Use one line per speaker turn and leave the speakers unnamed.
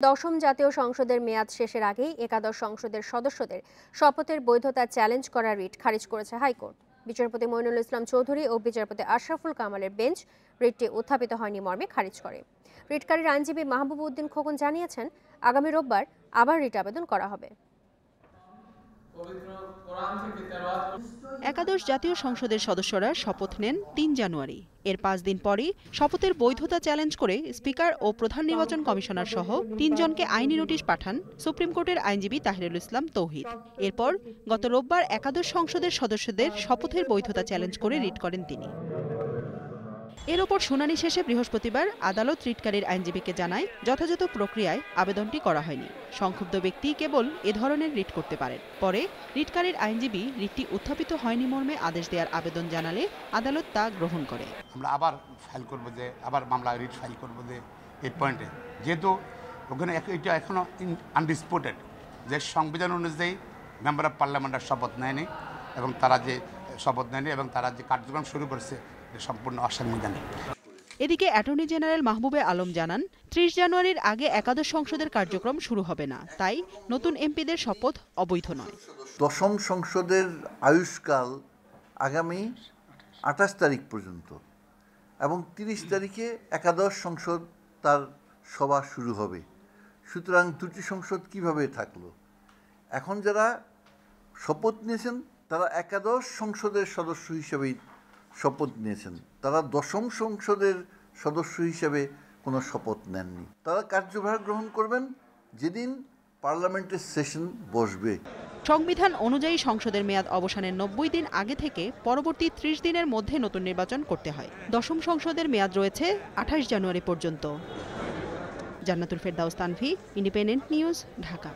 দশম জাতীয় সংসদের মেয়াদ শেষের আগেই একাদশ সংসদের সদস্যদের শপথের বৈধতা চ্যালেঞ্জ করা রিট খারিজ করেছে হাইকোর্ট। বিচারপতি মইনুল ইসলাম চৌধুরী ও বিচারপতি আশরাফুল কামালের বেঞ্চ রিটটি উত্থাপিত হয়নি মর্মে খারিজ করে। রিটকারীর আইনজীবী মাহবুব উদ্দিন খোকন জানিয়েছেন, আগামী রোববার আবার রিট আবেদন করা হবে।
একাদশ জাতীয় সংসদের সদস্যরা শপথ নেন তিন জানুয়ারি। এর পাঁচ দিন পরই শপথের বৈধতা চ্যালেঞ্জ করে স্পিকার ও প্রধান নির্বাচন কমিশনার সহ তিনজনকে আইনি নোটিশ পাঠান সুপ্রিম কোর্টের আইনজীবী তাহিরুল ইসলাম তৌহিদ। এরপর গত রোববার একাদশ সংসদের সদস্যদের শপথের বৈধতা চ্যালেঞ্জ করে রিট করেন তিনি। এর ওপর শুনানি শেষে বৃহস্পতিবার আদালত রিটকারীর আইনজীবীকে জানায়, যথাযথ প্রক্রিয়ায় আবেদনটি করা হয়নি। সংক্ষুব্ধ ব্যক্তি কেবল এ ধরনের রিট করতে পারেন। পরে রিটকারীর আইনজীবী রিটটি উত্থাপিত হয়নি মর্মে আদেশ দেওয়ার আবেদন জানালে আদালত তা গ্রহণ করে।
আমরা আবার ফাইল করব যে, আবার মামলা রিট ফাইল করব যে, এই পয়েন্টে যেহেতু ওখানে এটা এখনও আনডিসপুটেড যে সংবিধান অনুযায়ী মেম্বার অফ পার্লামেন্টের শপথ নেয়নি এবং তারা যে, শপথ নেয়নি এবং তারা যে কার্যক্রম শুরু করেছে সম্পূর্ণ অসাংবিধানিক
এদিকে অ্যাটর্নি জেনারেল মাহবুবে আলম জানান ত্রিশ জানুয়ারির আগে একাদশ সংসদের কার্যক্রম শুরু হবে না। তাই নতুন এমপিদের শপথ অবৈধ নয়।
দশম সংসদের আয়ুষ্কাল আগামী আঠাশ তারিখ পর্যন্ত এবং তিরিশ তারিখে একাদশ সংসদ তার সভা শুরু হবে। সুতরাং দুটি সংসদ কীভাবে থাকল? এখন যারা শপথ নিয়েছেন তারা একাদশ সংসদের সদস্য হিসেবেই শপথ নিয়েছেন। তারা দশম সংসদের সদস্য হিসেবে কোনো শপথ নেননি। তারা কার্যভার গ্রহণ করবেন যেদিন পার্লামেন্টের সেশন বসবে।
সংবিধান অনুযায়ী সংসদের মেয়াদ অবসানের নব্বই দিন আগে থেকে পরবর্তী ত্রিশ দিনের মধ্যে নতুন নির্বাচন করতে হয়। দশম সংসদের মেয়াদ রয়েছে আঠাশ জানুয়ারি পর্যন্ত। জান্নাতুল ফেরদাউস তানভি, ইন্ডিপেন্ডেন্ট নিউজ, ঢাকা।